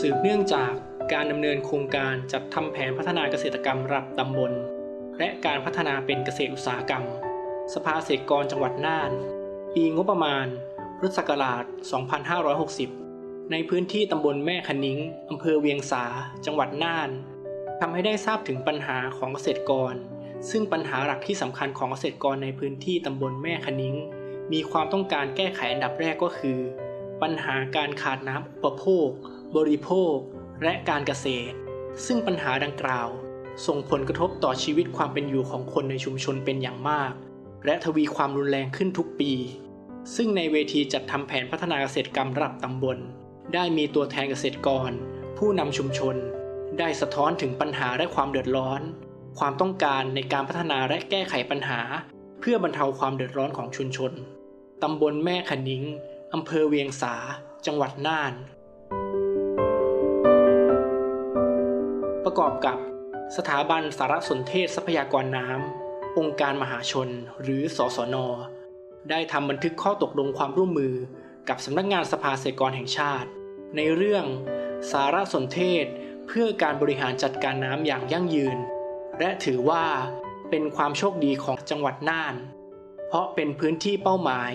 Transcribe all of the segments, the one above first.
สืบเนื่องจากการดำเนินโครงการจัดทำแผนพัฒนาเกษตรกรรมระดับตำบล และการพัฒนาเป็นเกษตรอุตสาหกรรม สภาเกษตรกรจังหวัดน่าน ปีงบประมาณ พุทธศักราช 2560 ในพื้นที่ตำบลแม่คะนิ้งอำเภอเวียงสา จังหวัดน่านทำให้ได้ทราบถึงปัญหาของเกษตรกร ซึ่งปัญหาหลักที่สำคัญของเกษตรกรในพื้นที่ตำบลแม่คะนิ้ง มีความต้องการแก้ไขอันดับแรกก็คือ ปัญหาการขาดน้ำอุปโภค บริโภค และการเกษตร ซึ่งปัญหาดังกล่าว ส่งผลกระทบต่อชีวิตความเป็นอยู่ของคนในชุมชนเป็นอย่างมาก และทวีความรุนแรงขึ้นทุกปี ซึ่งในเวทีจัดทำแผนพัฒนาเกษตรกรรมระดับตำบล ได้มีตัวแทนเกษตรกร ผู้นำชุมชน ได้สะท้อนถึงปัญหาและความเดือดร้อน ความต้องการในการพัฒนาและแก้ไขปัญหา เพื่อบรรเทาความเดือดร้อนของชุมชนตำบลแม่ขนิ้งอำเภอเวียงสา จังหวัดน่าน ประกอบกับสถาบันสารสนเทศทรัพยากรน้ำ องค์การมหาชน หรือสสน ได้ทำบันทึกข้อตกลงความร่วมมือกับสำนักงานสภาเกษตรกรแห่งชาติ ในเรื่องสารสนเทศเพื่อการบริหารจัดการน้ำอย่างยั่งยืน และถือว่าเป็นความโชคดีของจังหวัดน่าน เพราะเป็นพื้นที่เป้าหมาย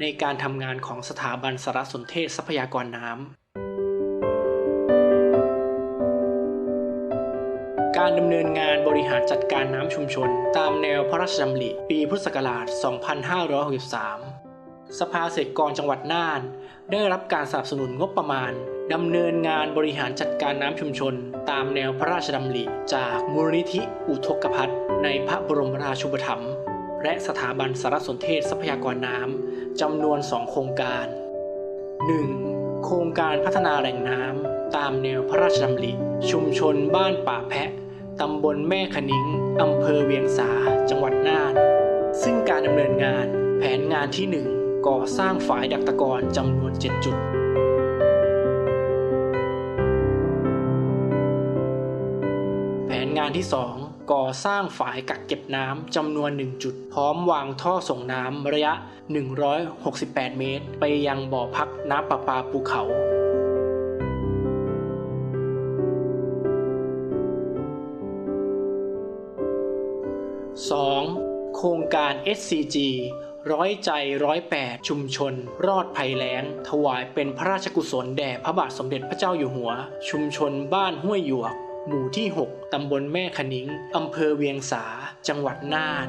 ในการทำงานของสถาบันสารสนเทศทรัพยากรน้ำ การดำเนินงานบริหารจัดการน้ำชุมชน ตามแนวพระราชดำริ ปีพุทธศักราช 2563 สภาเกษตรกรจังหวัดน่าน ได้รับการสนับสนุนงบประมาณดำเนินงานบริหารจัดการน้ำชุมชน ตามแนวพระราชดำริ จากมูลนิธิอุทกภัทในพระบรมราชูปถัมภ์และสถาบันสารสนเทศทรัพยากรน้ำจำนวน 2 โครงการ 1. โครงการพัฒนาแหล่งน้ำตามแนวพระราชดำริ ชุมชนบ้านป่าแพะ ตำบลแม่ขนิงอำเภอเวียงสา จังหวัดน่าน ซึ่งการดำเนินงานแผนงานที่ 1 ก่อสร้างฝายดักตะกอนจำนวน 7 จุด แผนงานที่ 2 ก่อสร้างฝายกักเก็บน้ำจำนวน 1 จุด พร้อมวางท่อส่งน้ำระยะ 168 เมตร ไปยังบ่อพักน้ำประปาภูเขา 2. โครงการ SCG ร้อยใจร้อยแปดชุมชน รอดภัยแล้ง ถวายเป็นพระราชกุศลแด่พระบาทสมเด็จพระเจ้าอยู่หัว ชุมชนบ้านห้วยหยวก หมู่ที่ 6 ตำบลแม่ขนิ้งอำเภอเวียงสา จังหวัดน่าน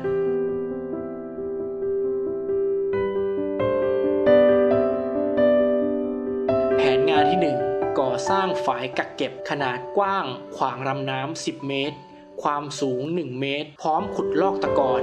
แผนงานที่ 1 ก่อสร้างฝายกักเก็บขนาดกว้างขวางลำน้ำ 10 เมตร ความสูง 1 เมตร พร้อมขุดลอกตะกอน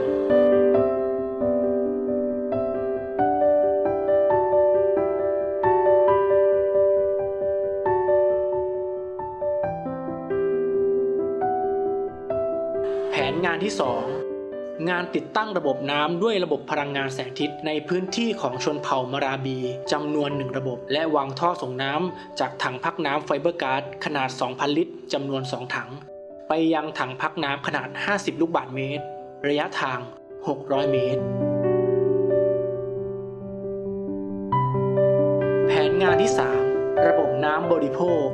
แผนงานที่ 2 งานติดตั้งระบบน้ำด้วยระบบพลังงานแสงอาทิตย์ในพื้นที่ของชนเผ่ามาราบีจำนวนหนึ่งระบบ และวางท่อส่งน้ำจากถังพักน้ำไฟเบอร์การ์ดขนาด 2,000 ลิตรจำนวน 2 ถัง ไปยังถังพักน้ำขนาด 50 ลูกบาศก์เมตร ระยะทาง 600 เมตร แผนงานที่ 3 ระบบน้ำบริโภค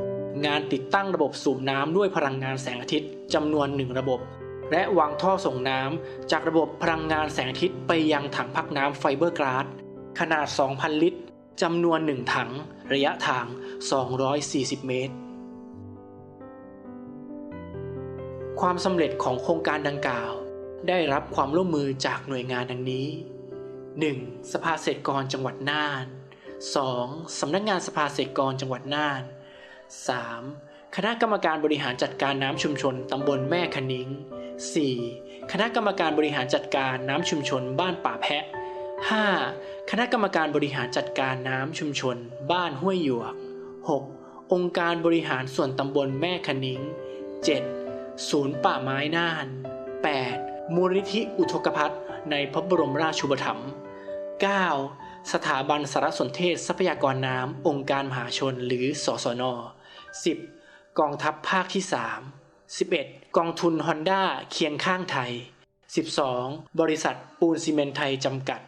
งานติดตั้งระบบสูบน้ำด้วยพลังงานแสงอาทิตย์จำนวนหนึ่งระบบ และวางท่อส่งน้ำจากระบบพลังงานแสงอาทิตย์ไปยังถังพักน้ำไฟเบอร์กราสขนาด 2,000 ลิตรจำนวน1ถัง ระยะทาง 240 เมตร ความสำเร็จของโครงการดังกล่าว ได้รับความร่วมมือจากหน่วยงานดังนี้ 1. สภาเกษตรกรจังหวัดน่าน 2. สำนักงานสภาเกษตรกรจังหวัดน่าน 3. คณะกรรมการบริหารจัดการน้ำชุมชนตำบลแม่คะนิ้ง 4. คณะกรรมการบริหารจัดการน้ำชุมชนบ้านป่าแพะ 5. คณะกรรมการบริหารจัดการน้ำชุมชน บ้านห้วยหยวก 6. องค์การบริหารส่วนตำบลแม่คะนิ้ง 7. ศูนย์ป่าไม้น่าน 8. มูลนิธิอุทกภัทในพระบรมราชูปถัมภ์ 9. สถาบันสารสนเทศทรัพยากรน้ำองค์การมหาชนหรือสสน 10. กองทัพภาคที่ 3 11. กองทุนฮอนด้าเคียงข้างไทย 12. บริษัทปูนซีเมนต์ไทยจำกัด